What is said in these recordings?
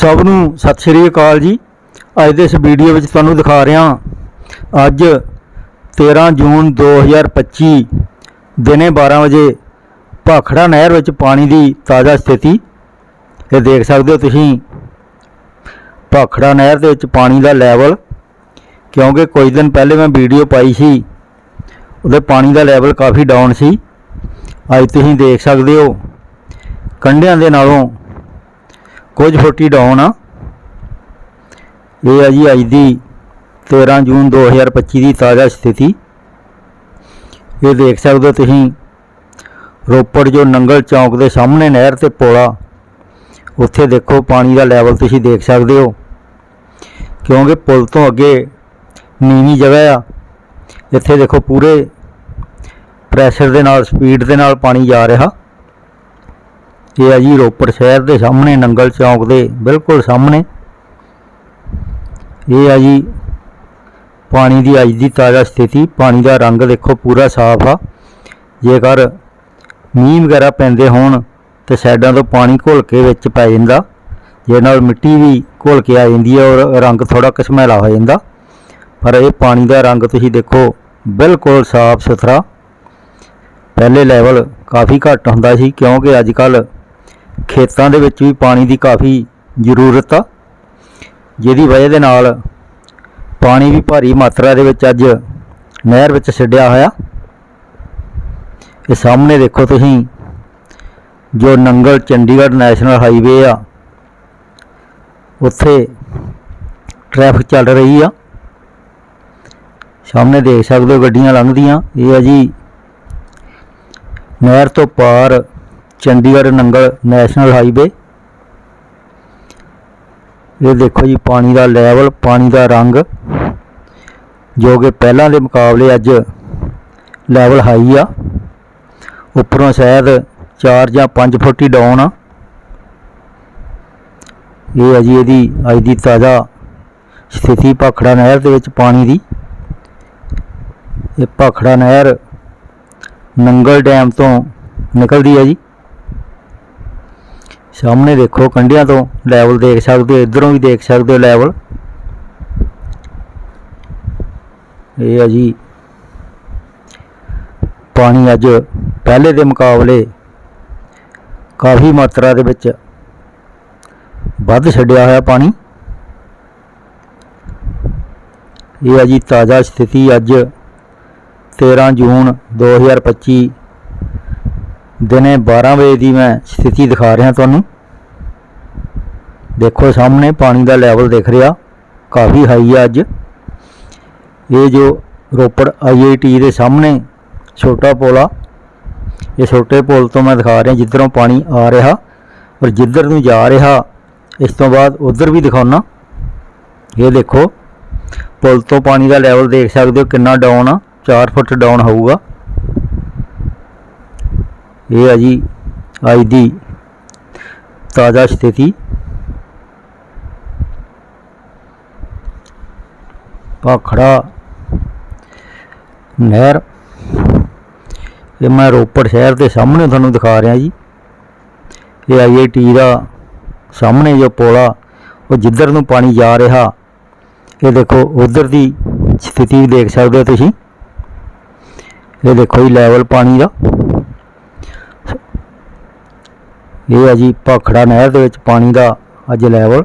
ਸਭ ਨੂੰ ਸਤਿ ਸ਼੍ਰੀ ਅਕਾਲ ਜੀ। ਅੱਜ ਦੇ ਇਸ ਵੀਡੀਓ ਵਿੱਚ ਤੁਹਾਨੂੰ ਦਿਖਾ ਰਿਹਾ ਅੱਜ 13 ਜੂਨ 2025 ਦਿਨੇ 12 ਵਜੇ ਭਾਖੜਾ ਨਹਿਰ ਵਿੱਚ ਪਾਣੀ ਦੀ ਤਾਜ਼ਾ ਸਥਿਤੀ। ਇਹ ਦੇਖ ਸਕਦੇ ਹੋ ਤੁਸੀਂ। ਭਾਖੜਾ ਨਹਿਰ ਦੇ ਵਿੱਚ ਪਾਣੀ ਦਾ ਲੈਵਲ, ਕਿਉਂਕਿ ਕੁਝ ਦਿਨ ਪਹਿਲੇ ਮੈਂ ਵੀਡੀਓ ਪਾਈ ਸੀ, ਉਹਦੇ ਪਾਣੀ ਦਾ ਲੈਵਲ ਕਾਫੀ ਡਾਊਨ ਸੀ। ਅੱਜ ਤੁਸੀਂ ਦੇਖ ਸਕਦੇ ਹੋ। ਕੰਢਿਆਂ ਦੇ ਨਾਲੋਂ ਕੁਝ ਫੋਟੀ ਡਾਊਨ ਆ। ਇਹ ਆ ਜੀ ਅੱਜ ਦੀ 13 ਜੂਨ 2025 ਦੀ ਤਾਜ਼ਾ ਸਥਿਤੀ। ਇਹ ਦੇਖ ਸਕਦੇ ਹੋ ਤੁਸੀਂ, ਰੋਪੜ ਜੋ ਨੰਗਲ ਚੌਂਕ ਦੇ ਸਾਹਮਣੇ ਨਹਿਰ ਤੇ ਪੋਲਾ, ਉੱਥੇ ਦੇਖੋ ਪਾਣੀ ਦਾ ਲੈਵਲ ਤੁਸੀਂ ਦੇਖ ਸਕਦੇ ਹੋ। ਕਿਉਂਕਿ ਪੁਲ ਤੋਂ ਅੱਗੇ ਨੀਵੀਂ ਜਗ੍ਹਾ ਆ। ਇੱਥੇ ਦੇਖੋ ਪੂਰੇ ਪ੍ਰੈਸ਼ਰ ਦੇ ਨਾਲ ਸਪੀਡ ਦੇ ਨਾਲ ਪਾਣੀ ਜਾ ਰਿਹਾ। ਇਹ ਆ ਜੀ ਰੋਪੜ ਸ਼ਹਿਰ ਦੇ ਸਾਹਮਣੇ, ਨੰਗਲ ਚੌਂਕ ਦੇ ਬਿਲਕੁਲ ਸਾਹਮਣੇ। ਇਹ ਆ ਜੀ ਪਾਣੀ ਦੀ ਅੱਜ ਦੀ ਤਾਜ਼ਾ ਸਥਿਤੀ। ਪਾਣੀ ਦਾ ਰੰਗ ਦੇਖੋ ਪੂਰਾ ਸਾਫ਼ ਆ। ਜੇਕਰ ਮੀਂਹ ਵਗੈਰਾ ਪੈਂਦੇ ਹੋਣ ਤੇ ਸਾਈਡਾਂ ਤੋਂ ਪਾਣੀ ਘੁਲ ਕੇ ਵਿੱਚ ਪੈ ਜਾਂਦਾ, ਜਿਹਦੇ ਨਾਲ ਮਿੱਟੀ ਵੀ ਘੁਲ ਕੇ ਆ ਜਾਂਦੀ ਹੈ ਔਰ ਰੰਗ ਥੋੜਾ ਕਸ਼ਮੈਲਾ ਹੋ ਜਾਂਦਾ। ਪਰ ਇਹ ਪਾਣੀ ਦਾ ਰੰਗ ਤੁਸੀਂ ਦੇਖੋ ਬਿਲਕੁਲ ਸਾਫ਼ ਸੁਥਰਾ ਪਹਿਲੇ ਲੈਵਲ ਕਾਫੀ ਘੱਟ ਹੁੰਦਾ ਸੀ, ਕਿਉਂਕਿ ਅੱਜ ਕੱਲ੍ਹ ਖੇਤਾਂ ਦੇ ਵਿੱਚ ਵੀ ਪਾਣੀ ਦੀ ਕਾਫੀ ਜ਼ਰੂਰਤ ਆ। ਜਿਹਦੀ ਵਜ੍ਹਾ ਦੇ ਨਾਲ ਪਾਣੀ ਵੀ ਭਾਰੀ ਮਾਤਰਾ ਦੇ ਵਿੱਚ ਅੱਜ ਨਹਿਰ ਵਿੱਚ ਛੱਡਿਆ ਹੋਇਆ। ਇਹ ਸਾਹਮਣੇ ਦੇਖੋ ਤੁਸੀਂ, ਜੋ ਨੰਗਲ ਚੰਡੀਗੜ੍ਹ ਨੈਸ਼ਨਲ ਹਾਈਵੇ ਆ, ਉੱਥੇ ਟ੍ਰੈਫਿਕ ਚੱਲ ਰਹੀ ਆ। ਸਾਹਮਣੇ ਦੇਖ ਸਕਦੇ ਹੋ ਗੱਡੀਆਂ ਲੰਘਦੀਆਂ। ਇਹ ਹੈ ਜੀ ਨਹਿਰ ਤੋਂ ਪਾਰ ਚੰਡੀਗੜ੍ਹ ਨੰਗਲ ਨੈਸ਼ਨਲ ਹਾਈਵੇ। ਇਹ ਦੇਖੋ ਜੀ, ਪਾਣੀ ਦਾ ਲੈਵਲ, ਪਾਣੀ ਦਾ ਰੰਗ, ਜੋ ਕਿ ਪਹਿਲਾਂ ਦੇ ਮੁਕਾਬਲੇ ਅੱਜ ਲੈਵਲ ਹਾਈ ਆ। ਉੱਪਰੋਂ ਸ਼ਾਇਦ 4 ਜਾਂ 5 ਫੁੱਟ ਹੀ ਡਾਊਨ ਆ। ਇਹ ਹੈ ਜੀ ਇਹਦੀ, ਅੱਜ ਦੀ ਤਾਜ਼ਾ ਸਥਿਤੀ ਭਾਖੜਾ ਨਹਿਰ ਦੇ ਵਿੱਚ ਪਾਣੀ ਦੀ। ਇਹ ਭਾਖੜਾ ਨਹਿਰ ਨੰਗਲ ਡੈਮ ਤੋਂ ਨਿਕਲਦੀ ਹੈ ਜੀ। ਸਾਹਮਣੇ ਦੇਖੋ ਕੰਢਿਆਂ ਤੋਂ ਲੈਵਲ ਦੇਖ ਸਕਦੇ ਹੋ, ਇਧਰੋਂ ਵੀ ਦੇਖ ਸਕਦੇ ਹੋ ਲੈਵਲ ਇਹ ਹੈ ਜੀ, ਪਾਣੀ ਅੱਜ ਪਹਿਲੇ ਦੇ ਮੁਕਾਬਲੇ ਕਾਫੀ ਮਾਤਰਾ ਦੇ ਵਿੱਚ ਵੱਧ ਛੱਡਿਆ ਹੋਇਆ ਪਾਣੀ। ਇਹ ਹੈ ਜੀ ਤਾਜ਼ਾ ਸਥਿਤੀ ਅੱਜ 13 ਜੂਨ 2025 ਦਿਨੇ 12 ਵਜੇ ਦੀ ਮੈਂ ਸਥਿਤੀ ਦਿਖਾ ਰਿਹਾ ਤੁਹਾਨੂੰ। ਦੇਖੋ ਸਾਹਮਣੇ ਪਾਣੀ ਦਾ ਲੈਵਲ ਦਿਖ ਰਿਹਾ, ਕਾਫੀ ਹਾਈ ਆ ਅੱਜ। ਇਹ ਜੋ ਰੋਪੜ ਆਈਆਈਟੀ ਦੇ ਸਾਹਮਣੇ ਛੋਟਾ ਪੁਲ ਆ, ਇਹ ਛੋਟੇ ਪੁਲ ਤੋਂ ਮੈਂ ਦਿਖਾ ਰਿਹਾ ਜਿੱਧਰੋਂ ਪਾਣੀ ਆ ਰਿਹਾ ਔਰ ਜਿੱਧਰ ਨੂੰ ਜਾ ਰਿਹਾ, ਇਸ ਤੋਂ ਬਾਅਦ ਉਧਰ ਵੀ ਦਿਖਾਉਣਾ ਇਹ ਦੇਖੋ, ਪੁਲ ਤੋਂ ਪਾਣੀ ਦਾ ਲੈਵਲ ਦੇਖ ਸਕਦੇ ਹੋ ਕਿੰਨਾ ਡਾਊਨ ਆ 4 ਫੁੱਟ ਡਾਊਨ ਹੋਊਗਾ। ਇਹ ਆ ਜੀ ਅੱਜ ਦੀ ਤਾਜ਼ਾ ਸਥਿਤੀ। ਭਾਖੜਾ ਨਹਿਰ। ਇਹ ਮੈਂ ਰੋਪੜ ਸ਼ਹਿਰ ਦੇ ਸਾਹਮਣੇ ਤੁਹਾਨੂੰ ਦਿਖਾ ਰਿਹਾ ਜੀ। ਇਹ ਆਈਆਈਟੀ ਦਾ ਸਾਹਮਣੇ ਜੋ ਪੋਲਾ, ਉਹ ਜਿੱਧਰ ਨੂੰ ਪਾਣੀ ਜਾ ਰਿਹਾ, ਇਹ ਦੇਖੋ ਉਧਰ ਦੀ ਸਥਿਤੀ ਵੀ ਦੇਖ ਸਕਦੇ ਹੋ ਤੁਸੀਂ। ਇਹ ਦੇਖੋ ਜੀ ਲੈਵਲ ਪਾਣੀ ਦਾ। ਇਹ ਆ ਜੀ ਭਾਖੜਾ ਨਹਿਰ ਦੇ ਵਿੱਚ ਪਾਣੀ ਦਾ ਅੱਜ ਲੈਵਲ।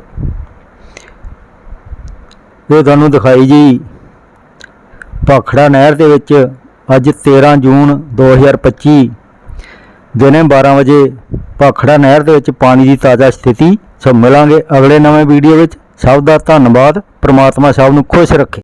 ਇਹ ਤੁਹਾਨੂੰ ਦਿਖਾਈ ਜੀ। ਭਾਖੜਾ ਨਹਿਰ ਦੇ ਵਿੱਚ ਅੱਜ 13 ਜੂਨ 2025 ਦਿਨੇ 12 ਵਜੇ ਭਾਖੜਾ ਨਹਿਰ ਦੇ ਵਿੱਚ ਪਾਣੀ ਦੀ ਤਾਜ਼ਾ ਸਥਿਤੀ। ਸੋ ਮਿਲਾਂਗੇ ਅਗਲੇ ਨਵੇਂ ਵੀਡੀਓ ਵਿੱਚ। ਸਭ ਦਾ ਧੰਨਵਾਦ। ਪ੍ਰਮਾਤਮਾ ਸਭ ਨੂੰ ਖੁਸ਼ ਰੱਖੇ।